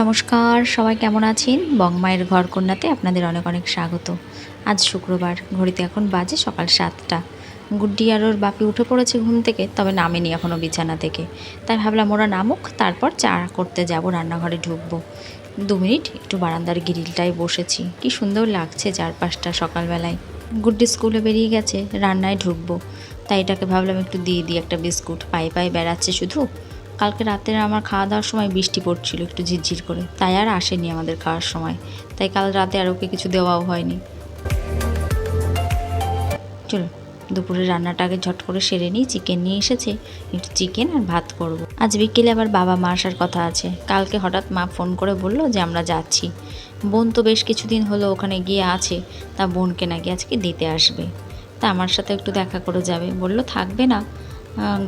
নমস্কার, সবাই কেমন আছেন? বংমায়ের ঘর কন্যাতে আপনাদের অনেক অনেক স্বাগত। আজ শুক্রবার, ঘড়িতে এখন বাজে সকাল সাতটা। গুড্ডি আর ওর বাপি উঠে পড়েছে ঘুম থেকে, তবে নামেনি এখনও বিছানা থেকে। তাই ভাবলাম ওরা নামুক, তারপর চা করতে যাব, রান্নাঘরে ঢুকবো। দু মিনিট, একটু বারান্দার গ্রিলটায় বসেছি। কি সুন্দর লাগছে চারপাশটা সকালবেলায়। গুড্ডি স্কুলে বেরিয়ে গেছে, রান্নায় ঢুকবো। তাই এটাকে ভাবলাম একটু দিয়ে দিই, একটা বিস্কুট। পায়ে পায়ে বেড়াচ্ছে শুধু। কালকে রাতে আমার খাওয়া দাওয়ার সময় বৃষ্টি পড়ছিল, একটু ঝিরঝির করে। তাই আর আসেনি আমাদের খাওয়ার সময়। তাই কাল রাতে আর ওকে কিছু দেওয়াও হয়নি। চলো, দুপুরে রান্নাটা আগে ঝট করে সেরে নিই, চিকেন নিয়ে এসেছে। একটু চিকেন আর ভাত করব। আজ বিকেলে আবার বাবা মা আসার কথা আছে। কালকে হঠাৎ মা ফোন করে বলল যে আমরা যাচ্ছি। বোন তো বেশ কিছুদিন হলো ওখানে গিয়ে আছে। তা বোনকে নাকি আজকে দিতে আসবে। তা আমার সাথে একটু দেখা করে যাবে। বলল, থাকবে না।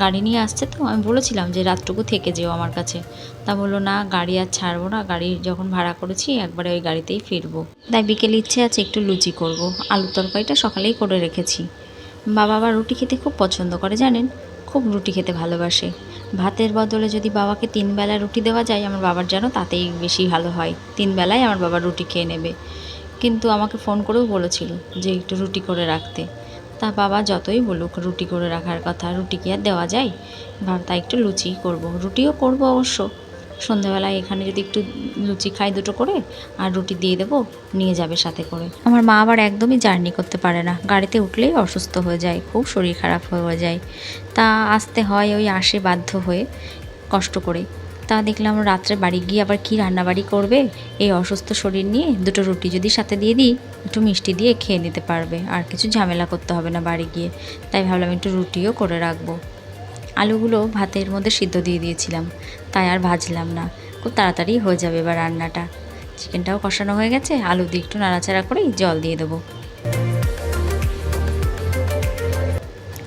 গাড়ি নিয়ে আসছে তো, আমি বলেছিলাম যে রাতটুকু থেকে যেও আমার কাছে। তা বলল, না, গাড়ি আর ছাড়বো না, গাড়ি যখন ভাড়া করেছি, একবারে ওই গাড়িতেই ফিরবো। তাই বিকেলে ইচ্ছে আছে একটু লুচি করব। আলুর তরকারিটা সকালেই করে রেখেছি। বাবা আবার রুটি খেতে খুব পছন্দ করে, জানেন? খুব রুটি খেতে ভালোবাসে। ভাতের বদলে যদি বাবাকে তিন বেলা রুটি দেওয়া যায়, আমার বাবার যেন তাতেই বেশি ভালো হয়। তিন বেলায় আমার বাবা রুটি খেয়ে নেবে। কিন্তু আমাকে ফোন করেও বলেছিল যে একটু রুটি করে রাখতে। তা বাবা যতই বলুক, রুটি করে রাখার কথা, রুটি কি আর দেওয়া যায়? ভাব তাই একটু লুচি করব। রুটিও করব অবশ্য। সন্ধ্যাবেলায় এখানে যদি একটু লুচি খাই দুটো করে, আর রুটি দিয়ে দেবো, নিয়ে যাবে সাথে করে। আমার মা আবার একদমই জার্নি করতে পারে না। গাড়িতে উঠলেই অসুস্থ হয়ে যায়, খুব শরীর খারাপ হয়ে যায়। তা আসতে হয় ওই আসে বাধ্য হয়ে, কষ্ট করে। তা দেখলাম রাত্রে বাড়ি গিয়ে আবার কি রান্নাবাড়ি করবে? এই অসুস্থ শরীর নিয়ে দুটো রুটি যদি সাথে দিয়ে দিই, একটু মিষ্টি দিয়ে খেয়ে নিতে পারবে। আর কিছু ঝামেলা করতে হবে না বাড়ি গিয়ে। তাই ভাবলাম একটু রুটিও করে রাখব। আলুগুলো ভাতের মধ্যে সিদ্ধ দিয়ে দিয়েছিলাম। তাই আর ভাজলাম না। খুব তাড়াতাড়ি হয়ে যাবে এবার রান্নাটা। চিকেনটাও কষানো হয়ে গেছে। আলু দিয়ে একটু নাড়াচাড়া করেই জল দিয়ে দেবো।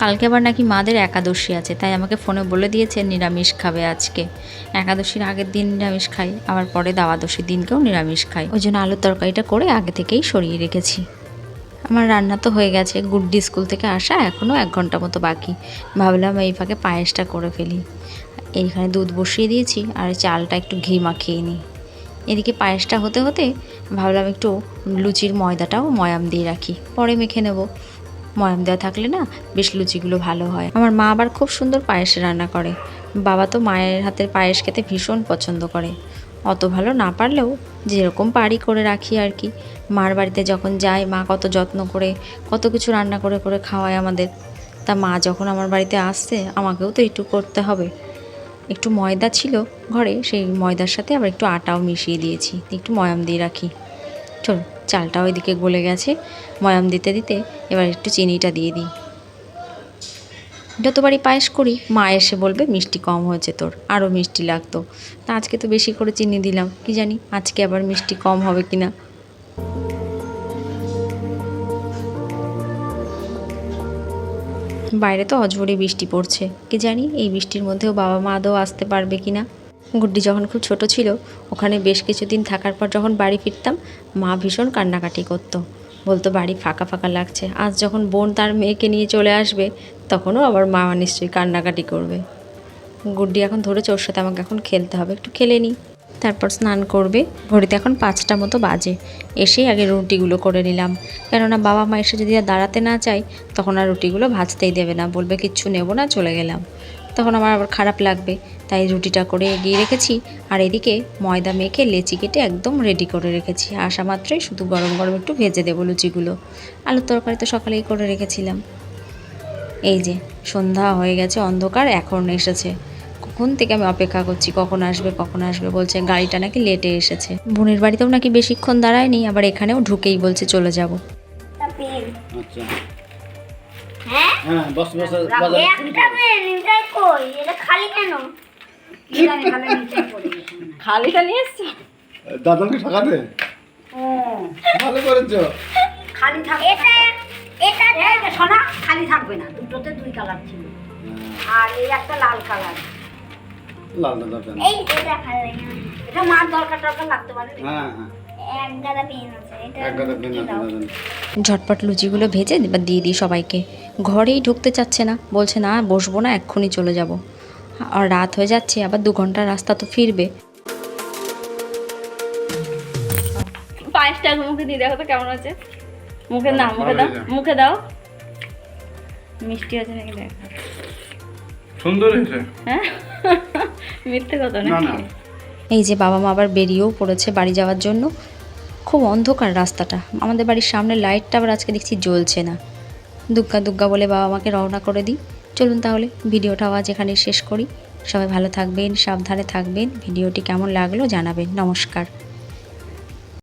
কালকে আবার নাকি মাদের একাদশী আছে, তাই আমাকে ফোনে বলে দিয়েছে নিরামিষ খাবে আজকে। একাদশীর আগের দিন নিরামিষ খাই, আবার পরে দাওয়াদশীর দিনকেও নিরামিষ খাই। ওই জন্য আলুর তরকারিটা করে আগে থেকেই সরিয়ে রেখেছি। আমার রান্না তো হয়ে গেছে, গুড্ডি স্কুল থেকে আসা এখনও এক ঘণ্টা মতো বাকি। ভাবলাম এই ফাঁকে পায়েসটা করে ফেলি। এইখানে দুধ বসিয়ে দিয়েছি, আর চালটা একটু ঘি মাখিয়ে নিই। এদিকে পায়েসটা হতে হতে ভাবলাম একটু লুচির ময়দাটাও ময়াম দিয়ে রাখি, পরে মেখে নেব। ময়াম দেওয়া থাকলে না বেশ লুচিগুলো ভালো হয়। আমার মা আবার খুব সুন্দর পায়েস রান্না করে। বাবা তো মায়ের হাতের পায়েস খেতে ভীষণ পছন্দ করে। অত ভালো না পারলেও যেরকম পারি করে রাখি আর কি। মার বাড়িতে যখন যাই, মা কত যত্ন করে, কত কিছু রান্না করে করে খাওয়ায় আমাদের। তা মা যখন আমার বাড়িতে আসছে, আমাকেও তো একটু করতে হবে। একটু ময়দা ছিল ঘরে, সেই ময়দার সাথে আবার একটু আটাও মিশিয়ে দিয়েছি। একটু ময়াম দিয়ে রাখি। চল চালটা ওইদিকে গলে গেছে। ময়াম দিতে দিতে এবার একটু চিনিটা দিয়ে দিই। যতবারই পায়েস করি, মা এসে বলবে, মিষ্টি কম হয়েছে তোর আরও মিষ্টি লাগতো। তা আজকে তো বেশি করে চিনি দিলাম, কি জানি আজকে আবার মিষ্টি কম হবে কি না বাইরে তো অঝরে বৃষ্টি পড়ছে, কি জানি এই বৃষ্টির মধ্যেও বাবা মা আদৌ আসতে পারবে কি না গুড্ডি যখন খুব ছোট ছিল, ওখানে বেশ কিছুদিন থাকার পর যখন বাড়ি ফিরতাম, মা ভীষণ কান্নাকাটি করতো। বলতো, বাড়ি ফাঁকা ফাঁকা লাগছে। আজ যখন বোন তার মেয়েকে নিয়ে চলে আসবে, তখনও আবার মা নিশ্চয়ই কান্নাকাটি করবে। গুড্ডি এখন ধরেছে ওর সাথে আমাকে এখন খেলতে হবে, একটু খেলে নিই তারপর স্নান করবে। ঘড়িতে এখন পাঁচটা মতো বাজে। এসেই আগে রুটিগুলো করে নিলাম। কেননা বাবা মা এসে যদি দাঁড়াতে না চায়, তখন আর রুটিগুলো ভাজতেই দেবে না। বলবে, কিচ্ছু নেব না, চলে গেলাম। তখন আমার আবার খারাপ লাগবে। তাই রুটিটা করে এগিয়ে রেখেছি। আর এদিকে ময়দা মেখে লেচি কেটে একদম রেডি করে রেখেছি। আসা মাত্রই শুধু গরম গরম একটু ভেজে দেবো লুচিগুলো। আলুর তরকারি তো সকালেই করে রেখেছিলাম। এই যে সন্ধ্যা হয়ে গেছে অন্ধকার এখন এসেছে। কখন থেকে আমি অপেক্ষা করছি? কখন আসবে কখন আসবে বলছে গাড়িটা নাকি লেটে এসেছে। বোনের বাড়িতেও নাকি বেশিক্ষণ দাঁড়ায়নি আবার এখানেও ঢুকেই বলছে চলে যাব। আচ্ছা। হ্যাঁ হ্যাঁ বস বস বাজার একটা পেন এটাই কই? এটা খালি কেন? খালিটা নিয়ে এসছো? দাদাকে ঠকাতে ও। ভালো করেছ। খালি থাকবে এটা এটা সোনা খালি থাকবে না। দুটোতে দুই কালার ছিল। আর এই একটা লাল কালার এই এটা খালি না। এটা মার দরকার টরকার লাগতে পারে। হ্যাঁ হ্যাঁ। এক গাদা এটা এক গাদা পেন আছে দাও। ঝটপট লুচিগুলো ভেজে এবার দিয়ে দিই সবাইকে। ঘরেই ঢুকতে চাচ্ছে না। বলছে না বসবো না এক্ষুনি চলে যাব। আর রাত হয়ে যাচ্ছে আবার দু ঘণ্টার রাস্তা তো ফিরবে। পায়েসটা মুখে দিয়ে দেখো তো কেমন আছে মুখে না মুখে দাও মুখে দাও। মিষ্টি আছে নাকি দেখো। সুন্দর হয়েছে। হ্যাঁ? মিথ্যে কথা না না। এই যে বাবা মা আবার বেরিয়েও পড়েছে বাড়ি যাওয়ার জন্য। খুব অন্ধকার রাস্তাটা। আমাদের বাড়ির সামনে লাইটটা আবার আজকে দেখছি জ্বলছে না। দুগ্গা দুগ্গা বলে বাবা মাকে রওনা করে দিই। চলুন তাহলে ভিডিওটা আজ এখানে শেষ করি। সবাই ভালো থাকবেন, সাবধানে থাকবেন। ভিডিওটি কেমন লাগল জানাবেন। নমস্কার।